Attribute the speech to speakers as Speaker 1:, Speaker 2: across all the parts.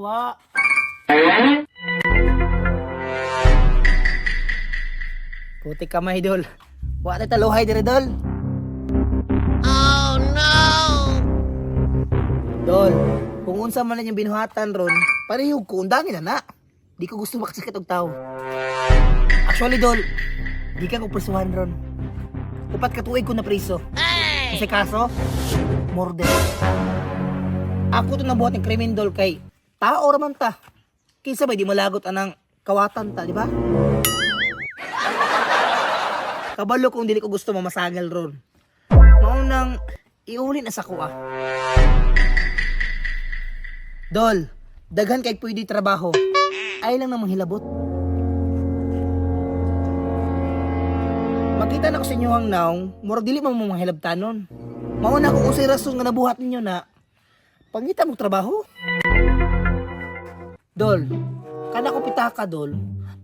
Speaker 1: tuwa. Putik ka ma, idol. Wala taluhay dire, idol.
Speaker 2: Oh, no!
Speaker 1: Dol, kung unsa man yung binuhatan ron, parehog ko, undangin na na. Di ko gusto makasikat og tao. Actually, Dol, di ka ko presuhan ron. Upat katuig ko na preso.
Speaker 2: Hey!
Speaker 1: Kasi kaso, murder. Ako to nabuhat ng krimen, Dol, kay tao raman ta. Kinsa ba di malagot anang kawatan ta, di ba? Kabalo kung dili ko gusto mamasagal ron. Maunang iuli na sa kuha. Dol, daghan kay pwede trabaho. Ay lang namang hilabot. Makita na ko sa inyo ang naong, murag dili mo mga hilabtanon. Mauna ko usay rason nga nabuhat ninyo na pangita mo trabaho. Dol, kada ko pitaka dol,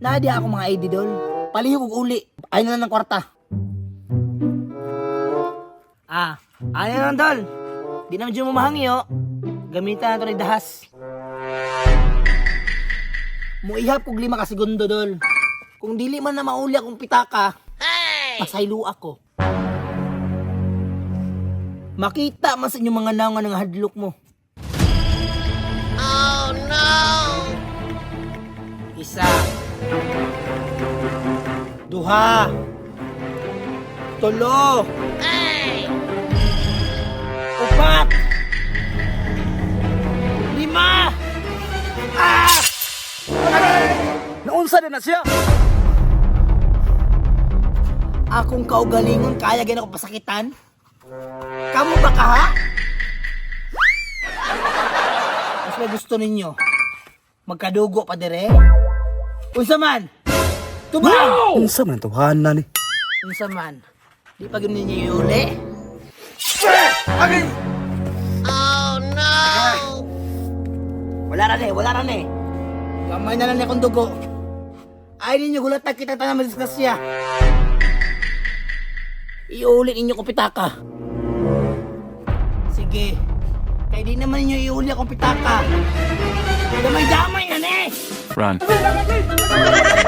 Speaker 1: naadi ako mga ID dol. Palihog og uli, ay na lang ng kwarta. Ah, ano na lang dol. Di naman dyan mamahangi oh. Gamitan na ito ng dahas. Muihap kog lima ka segundo dol. Kung dili man na mauli akong pitaka,
Speaker 2: Hey!
Speaker 1: pasaylo ako. Makita man sa inyong mga naungan ng hadlok mo. Isa. Duha. Tulo.
Speaker 2: Hey!
Speaker 1: Upat. Lima. Ah!
Speaker 3: Naunsa na na siya?
Speaker 1: Akong kaugalingon kaya gina ko pasakitan? Kamu ba ka ha? Mas may gusto ninyo? Magkadugo pa dire? Unsa man? Tubang!
Speaker 3: Unsa man tuhanan ni?
Speaker 1: Unsa man? Di pa ganun ninyo iuli?
Speaker 3: Agay!
Speaker 2: Oh no!
Speaker 1: Wala na eh, wala na eh. Kamay na lang akong dugo. Ay ninyo gulat na kita tayo madiskusya. Iuli ninyo ko pitaka. Sige. Kaya di naman ninyo iuli akong pitaka. Damay-damay na eh!
Speaker 4: Run.